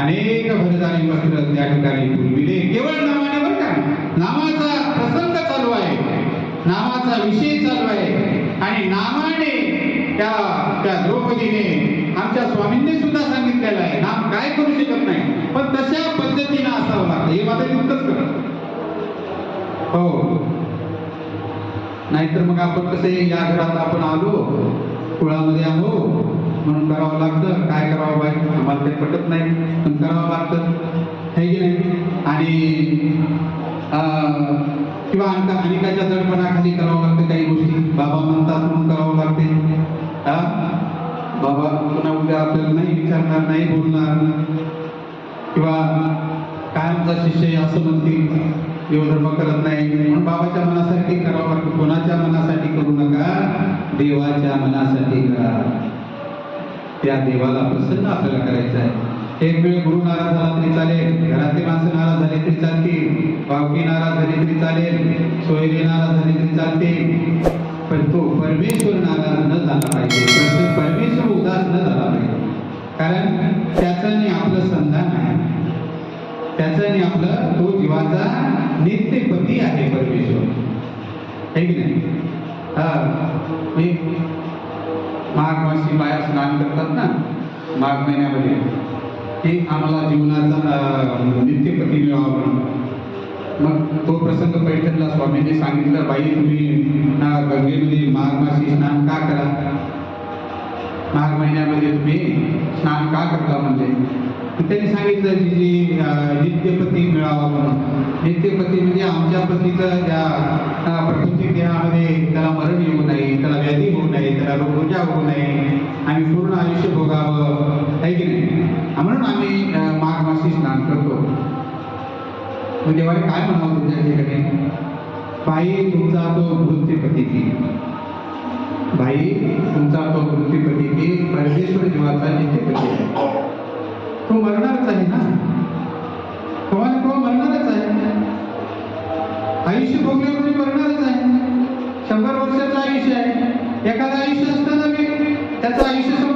अनेक भरदारी वस्त्र त्या ठिकाणी पुरविले केवळ नावाने बरं का नावाचा प्रसंग चालू आहे. नावाचा विषय चालू आहे. आणि नामाने त्या त्या द्रौपदीने आमच्या स्वामींनी सुद्धा सांगितलेलं आहे. नाम काय करू शकत नाही. पण तशा पद्धतीनं असावं लागतं. हे माझं युक्तच करत हो. नाहीतर मग आपण कसे या घरात आपण आलो? कुळामध्ये आहो. म्हणून करावं लागतं. काय करावं बाई? पटत नाही. पण करावं लागतं. हे की नाही? आणि किंवा आणखा अनेकाच्या दडपणाखाली करावं लागतं काही गोष्टी. बाबा म्हणतात म्हणून करावं लागते. हा? बाबा पुन्हा उद्या आपल्याला नाही विचारणार नाही बोलणार. किंवा कायमचा शिष्य असं म्हणतील. देवधर्म करत नाही. म्हणून बाबाच्या मनासाठी करावं लागतं. कोणाच्या मनासाठी करू नका? देवाच्या मनासाठी करा. त्या देवाला प्रसन्न आपल्याला करायचं आहे. एक वेळ गुरु नाराज झाला तरी चालेल घरातले माणसं नाराज झाले तरी चालतील बावकी नाराज झाली तरी चालेल सोयरी नाराज झाली तरी चालते पण तो परमेश्वर नाराज न झाला पाहिजे. परमेश्वर उदास न झाला पाहिजे. कारण त्याचं आणि आपलं संधान आहे. त्याचं आणि आपलं तो जीवाचा नित्यपती आहे परमेश्वर. आहे की नाही? हा माघ मासी बाया स्नान करतात ना माघ महिन्यामध्ये ते आम्हाला जीवनाचा नित्यपती मिळावा म्हणून. मग तो प्रसंग पैठणला स्वामींनी सांगितलं बाई तुम्ही ना गंगेमध्ये माघ मासी स्नान का करा? माघ महिन्यामध्ये तुम्ही स्नान का करता म्हणजे? त्यांनी सांगितलं की जी नित्यपती मिळावा म्हणून. नित्यपती म्हणजे आमच्या पतीचं त्या प्रकृती देहामध्ये म्हणजे मग देवाने काय म्हणावं तुमच्या ठिकाणी बाई तुमचा तो मृत्यूपती की बाई तुमचा तो मृत्यूपती की परमेश्वर जीवाचा नित्यपती आहे तो मरणारच आहे ना? कोण कोण मरणारच आहे? आयुष्य भोगल्यामुळे मरणारच आहे? शंभर वर्षाचं आयुष्य आहे. एखादं आयुष्य असताना मी त्याचं आयुष्य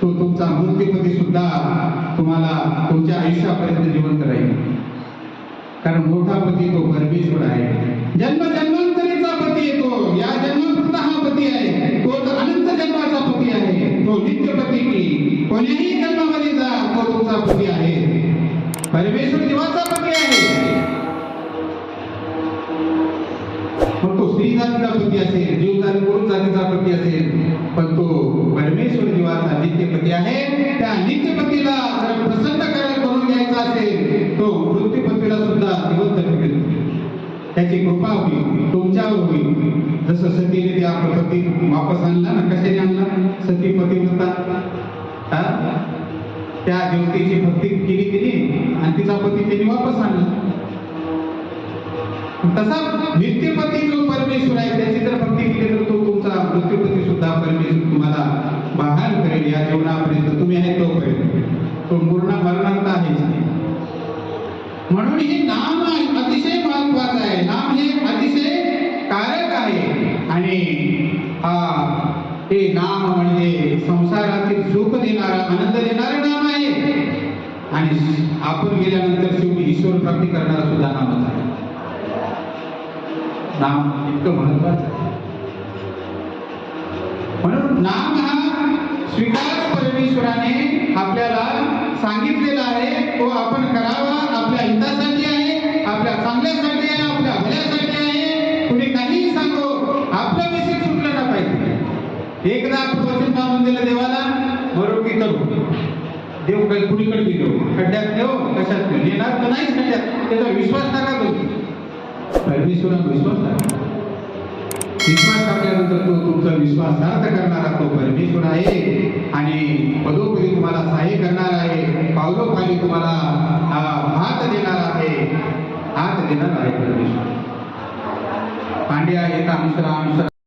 तो तुमचा मृत्यूपती सुद्धा तुम्हाला तुमच्या आयुष्यापर्यंत जिवंत राहील कारण मोठा पती तो परमेश्वर आहे. जन्म जन्मांतरीचा पती येतो या जन्मापुरता हा पती आहे. तो तर अनंत जन्माचा पती आहे तो नित्यपती की कोण्याही जन्मामध्ये जा तो तुमचा पती आहे. परमेश्वर जीवाचा पती आहे. मग तो स्त्री जातीचा पती असेल, जीव जीवाचा आहे त्या नित्यपतीला जर प्रसन्न करून घ्यायचा असेल तो मृत्यूपतीला सुद्धा जिवंत ठेवेल. त्याची कृपा होईल तुमच्यावर होईल. जसं सतीने ते आपला पती वापस आणला ना कशाने आणला? सती पती होता हा? त्या देवतेची भक्ती केली तिने आणि तिचा पती तिने वापस आणला. तसा नित्यपती जो परमेश्वर आहे त्याची जर भक्ती केली तर तो तुमचा मृत्यूपती सुद्धा परमेश्वर तुम्हाला बहाल करेल या जीवनापर्यंत. तुम्ही आहे तोपर्यंत. तो पूर्ण मरणार्थ आहेच म्हणून हे नाम अतिशय महत्वाचं आहे. नाम हे अतिशय कारक आहे. आणि हा हे नाम म्हणजे संसारातील सुख देणारा आनंद देणारं नाम आहे. आणि आपण गेल्यानंतर शेवटी ईश्वर प्राप्ती करणारा सुद्धा नामच आहे. नाम इतकं महत्वाचं आहे. म्हणून नाम हा स्वीकार परमेश्वराने आपल्याला सांगितलेला आहे. तो आपण करावा. आपल्या हितासाठी आहे. आपल्या चांगल्यासाठी आहे. आपल्या भल्यासाठी आहे. कुणी काहीही सांगो आपलं विषय सुटलं ना पाहिजे एकदा आपण वचन बांधून दिलं देवाला बरोबर की करू. देव काही कुणीकडे देऊ खड्ड्यात देव कशात देऊ येणार तर नाहीच खड्ड्यात. त्याचा विश्वास टाका तुम्ही परमेश्वरावर विश्वास टाका विश्वास टाकल्यानंतर तो तुमचा विश्वासार्थ करणारा तो परमेश्वर आहे. आणि पदोपदी तुम्हाला सहाय्य करणार आहे. पावलोपाली तुम्हाला हात देणार आहे. हात देणार आहे परमेश्वर. पांड्या येता मिश्रा.